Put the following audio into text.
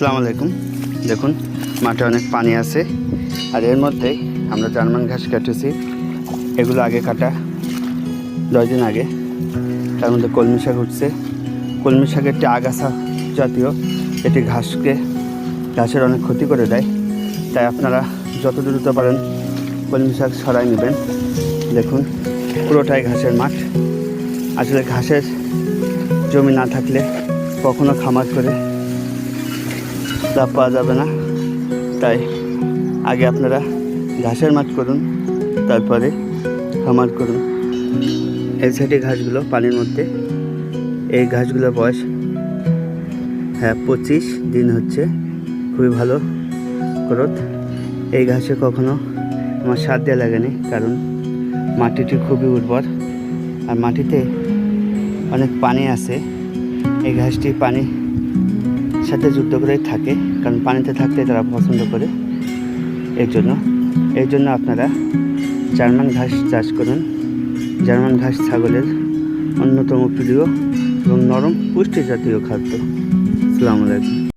আসসালামু আলাইকুম। দেখুন, মাঠে অনেক পানি আছে, আর এর মধ্যেই আমরা জার্মান ঘাস কাটেছি। এগুলো আগে কাটা, দশ দিন আগে। তার মধ্যে কলমি শাক উঠছে। কলমি শাক একটি আগাছা জাতীয় এটি ঘাসকে, ঘাসের অনেক ক্ষতি করে দেয়। তাই আপনারা যত দ্রুত পারেন কলমি শাক ছড়াই নেবেন। দেখুন, পুরোটাই ঘাসের মাঠ। আসলে ঘাসের জমি না থাকলে কখনো খামার করে লাভ পাওয়া যাবে না। তাই আগে আপনারা ঘাসের মাঠ করুন, তারপরে খামার করুন। এই সাইডে ঘাসগুলো পানির মধ্যে। এই ঘাসগুলোর বয়স হ্যাঁ পঁচিশ দিন হচ্ছে। খুবই ভালো গ্রোথ। এই ঘাসে কখনো আমার সার দেওয়া লাগেনি, কারণ মাটিটি খুবই উর্বর। আর মাটিতে অনেক পানি আছে। এই ঘাসটি পানি সাথে যুদ্ধ করে থাকে, কারণ পানিতে থাকতে তারা পছন্দ করে। এর জন্য এর জন্য আপনারা জার্মান ঘাস চাষ করুন। জার্মান ঘাস ছাগলের অন্যতম প্রিয় এবং নরম পুষ্টি জাতীয় খাদ্য। আসসালামু আলাইকুম।